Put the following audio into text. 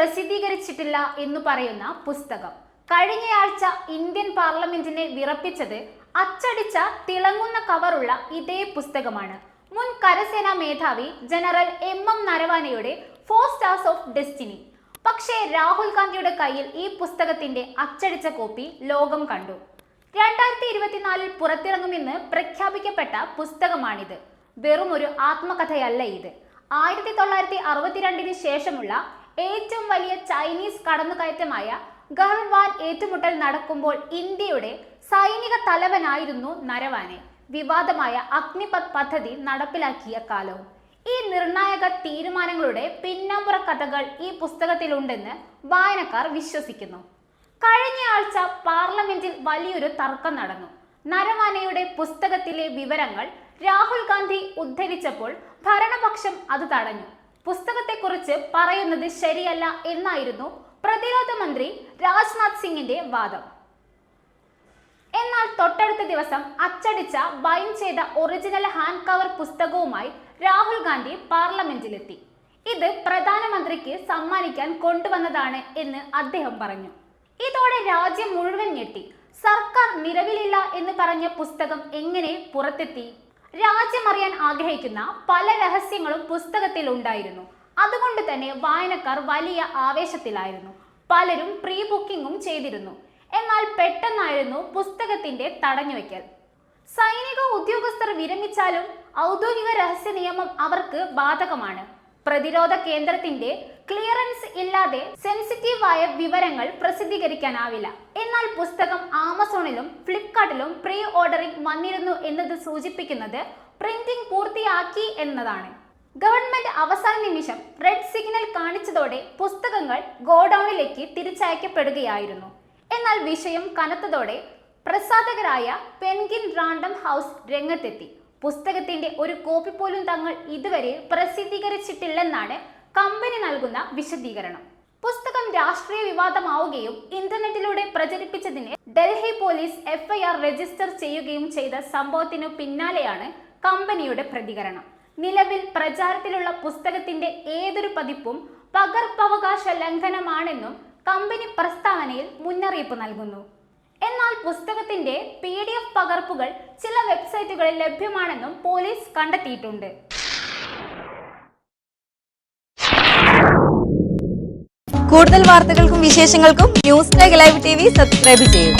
പ്രസിദ്ധീകരിച്ചിട്ടില്ല എന്ന് പറയുന്ന പുസ്തകം. കഴിഞ്ഞയാഴ്ച ഇന്ത്യൻ പാർലമെന്റിനെ വിറപ്പിച്ചത് അച്ചടിച്ച തിളങ്ങുന്ന കവറുള്ള ഇതേ പുസ്തകമാണ്. മുൻ കരസേനാ മേധാവി ജനറൽ എം എം നരവാനയുടെ ഫോർ സ്റ്റാർസ് ഓഫ് ഡെസ്റ്റിനി പക്ഷേ രാഹുൽ ഗാന്ധിയുടെ കയ്യിൽ ഈ പുസ്തകത്തിന്റെ അച്ചടിച്ച കോപ്പി ലോകം കണ്ടു. രണ്ടായിരത്തി ഇരുപത്തിനാലിൽ പുറത്തിറങ്ങുമെന്ന് പ്രഖ്യാപിക്കപ്പെട്ട പുസ്തകമാണിത്. വെറും ഒരു ആത്മകഥയല്ല ഇത്. ആയിരത്തി തൊള്ളായിരത്തി അറുപത്തിരണ്ടിന് ശേഷമുള്ള ഏറ്റവും വലിയ ചൈനീസ് കടന്നുകയറ്റമായ ഗർവാൻ ഏറ്റുമുട്ടൽ നടക്കുമ്പോൾ ഇന്ത്യയുടെ സൈനിക തലവനായിരുന്നു നരവാനെ. വിവാദമായ അഗ്നിപത് പദ്ധതി നടപ്പിലാക്കിയ കാലവും. ഈ നിർണായക തീരുമാനങ്ങളുടെ പിന്നാമ്പുറ കഥകൾ ഈ പുസ്തകത്തിലുണ്ടെന്ന് വായനക്കാർ വിശ്വസിക്കുന്നു. കഴിഞ്ഞ ആഴ്ച പാർലമെന്റിൽ വലിയൊരു തർക്കം നടന്നു. നരവാനയുടെ പുസ്തകത്തിലെ വിവരങ്ങൾ രാഹുൽ ഗാന്ധി ഉദ്ധരിച്ചപ്പോൾ ഭരണപക്ഷം അത് തടഞ്ഞു. പുസ്തകത്തെക്കുറിച്ച് പറയുന്നത് ശരിയല്ല എന്നായിരുന്നു പ്രതിരോധ മന്ത്രി രാജ്നാഥ് സിംഗിന്റെ വാദം. എന്നാൽ തൊട്ടടുത്ത ദിവസം അച്ചടിച്ച ബൈൻ ചെയ്ത ഒറിജിനൽ ഹാൻഡ് കവർ പുസ്തകവുമായി രാഹുൽ ഗാന്ധി പാർലമെന്റിലെത്തി. ഇത് പ്രധാനമന്ത്രിക്ക് സമ്മാനിക്കാൻ കൊണ്ടുവന്നതാണ് എന്ന് അദ്ദേഹം പറഞ്ഞു. ഇതോടെ രാജ്യം മുഴുവൻ ഞെട്ടി. സർക്കാർ നിലവിലില്ല എന്ന് പറഞ്ഞ പുസ്തകം എങ്ങനെ പുറത്തെത്തി? രാജ്യം അറിയാൻ ആഗ്രഹിക്കുന്ന പല രഹസ്യങ്ങളും പുസ്തകത്തിൽ ഉണ്ടായിരുന്നു. അതുകൊണ്ട് തന്നെ വായനക്കാർ വലിയ ആവേശത്തിലായിരുന്നു. പലരും പ്രീ ബുക്കിംഗും ചെയ്തിരുന്നു. എന്നാൽ പെട്ടെന്നായിരുന്നു പുസ്തകത്തിന്റെ തടഞ്ഞുവെക്കൽ. സൈനിക ഉദ്യോഗസ്ഥർ വിരമിച്ചാലും ഔദ്യോഗിക രഹസ്യ നിയമം അവർക്ക് ബാധകമാണ്. പ്രതിരോധ കേന്ദ്രത്തിന്റെ ക്ലിയറൻസ് ഇല്ലാതെ സെൻസിറ്റീവായ വിവരങ്ങൾ പ്രസിദ്ധീകരിക്കാനാവില്ല. എന്നാൽ പുസ്തകം ആമസോണിലും ഫ്ലിപ്കാർട്ടിലും പ്രീ ഓർഡറിംഗ് വന്നിരുന്നു എന്നത് സൂചിപ്പിക്കുന്നത് പ്രിന്റിംഗ് പൂർത്തിയാക്കി എന്നതാണ്. ഗവൺമെന്റ് അവസാന നിമിഷം റെഡ് സിഗ്നൽ കാണിച്ചതോടെ പുസ്തകങ്ങൾ ഗോഡൌണിലേക്ക് തിരിച്ചയക്കപ്പെടുകയായിരുന്നു. എന്നാൽ വിഷയം കനത്തതോടെ പ്രസാധകരായ പെൻഗിൻ റാൻഡം ഹൗസ് രംഗത്തെത്തി. പുസ്തകത്തിന്റെ ഒരു കോപ്പി പോലും തങ്ങൾ ഇതുവരെ പ്രസിദ്ധീകരിച്ചിട്ടില്ലെന്നാണ് കമ്പനി നൽകുന്ന വിശദീകരണം. പുസ്തകം രാഷ്ട്രീയ വിവാദമാവുകയും ഇന്റർനെറ്റിലൂടെ പ്രചരിപ്പിച്ചതിന് ഡൽഹി പോലീസ് എഫ്ഐആർ രജിസ്റ്റർ ചെയ്യുകയും ചെയ്ത സംഭവത്തിനു പിന്നാലെയാണ് കമ്പനിയുടെ പ്രതികരണം. നിലവിൽ പ്രചാരത്തിലുള്ള പുസ്തകത്തിന്റെ ഏതൊരു പതിപ്പും പകർപ്പവകാശ ലംഘനമാണെന്നും കമ്പനി പ്രസ്താവനയിൽ മുന്നറിയിപ്പ് നൽകുന്നു. എന്നാൽ പുസ്തകത്തിന്റെ പി ഡി എഫ് പകർപ്പുകൾ ചില വെബ്സൈറ്റുകളിൽ ലഭ്യമാണെന്നും പോലീസ് കണ്ടെത്തിയിട്ടുണ്ട്. കൂടുതൽ വാർത്തകൾക്കും വിശേഷങ്ങൾക്കും news live T V subscribe ചെയ്യൂ.